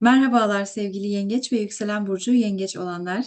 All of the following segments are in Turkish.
Merhabalar sevgili Yengeç ve yükselen burcu Yengeç olanlar.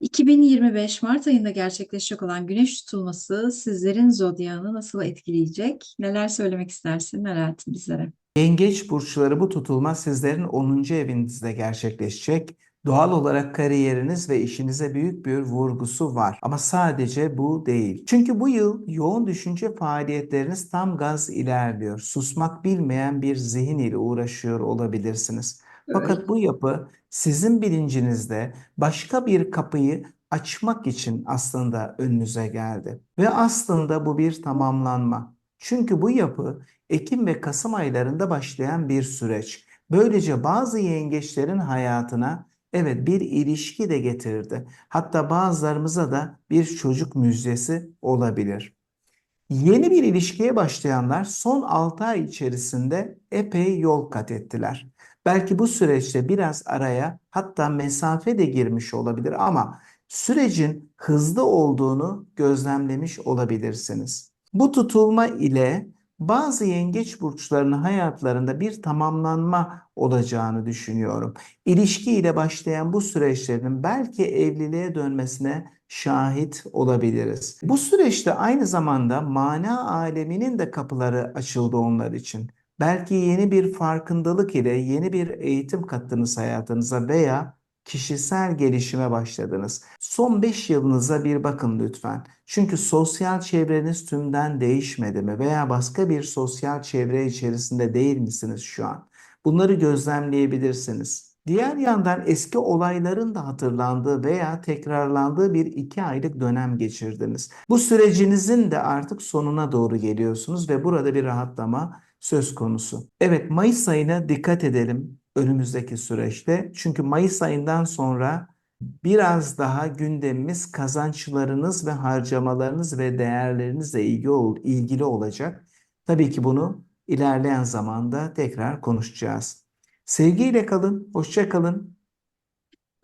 2025 Mart ayında gerçekleşecek olan Güneş tutulması sizlerin zodyağını nasıl etkileyecek? Neler söylemek istersin Melahat'in bizlere? Yengeç burçları bu tutulma sizlerin 10. evinizde gerçekleşecek. Doğal olarak kariyeriniz ve işinize büyük bir vurgusu var. Ama sadece bu değil. Çünkü bu yıl yoğun düşünce faaliyetleriniz tam gaz ilerliyor. Susmak bilmeyen bir zihin ile uğraşıyor olabilirsiniz. Fakat bu yapı sizin bilincinizde başka bir kapıyı açmak için aslında önünüze geldi. Ve aslında bu bir tamamlanma. Çünkü bu yapı Ekim ve Kasım aylarında başlayan bir süreç. Böylece bazı yengeçlerin hayatına evet bir ilişki de getirdi. Hatta bazılarımıza da bir çocuk müjdesi olabilir. Yeni bir ilişkiye başlayanlar son 6 ay içerisinde epey yol kat ettiler. Belki bu süreçte biraz araya hatta mesafe de girmiş olabilir ama sürecin hızlı olduğunu gözlemlemiş olabilirsiniz. Bu tutulma ile bazı yengeç burçlarının hayatlarında bir tamamlanma olacağını düşünüyorum. İlişki ile başlayan bu süreçlerin belki evliliğe dönmesine şahit olabiliriz. Bu süreçte aynı zamanda mana aleminin de kapıları açıldı onlar için. Belki yeni bir farkındalık ile yeni bir eğitim kattınız hayatınıza veya kişisel gelişime başladınız. Son 5 yılınıza bir bakın lütfen. Çünkü sosyal çevreniz tümden değişmedi mi veya başka bir sosyal çevre içerisinde değil misiniz şu an? Bunları gözlemleyebilirsiniz. Diğer yandan eski olayların da hatırlandığı veya tekrarlandığı bir iki aylık dönem geçirdiniz. Bu sürecinizin de artık sonuna doğru geliyorsunuz ve burada bir rahatlama söz konusu. Evet, Mayıs ayına dikkat edelim önümüzdeki süreçte. Çünkü Mayıs ayından sonra biraz daha gündemimiz kazançlarınız ve harcamalarınız ve değerlerinizle ilgili, olacak. Tabii ki bunu ilerleyen zamanda tekrar konuşacağız. Sevgiyle kalın, hoşça kalın.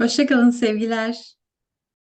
Hoşça kalın sevgiler.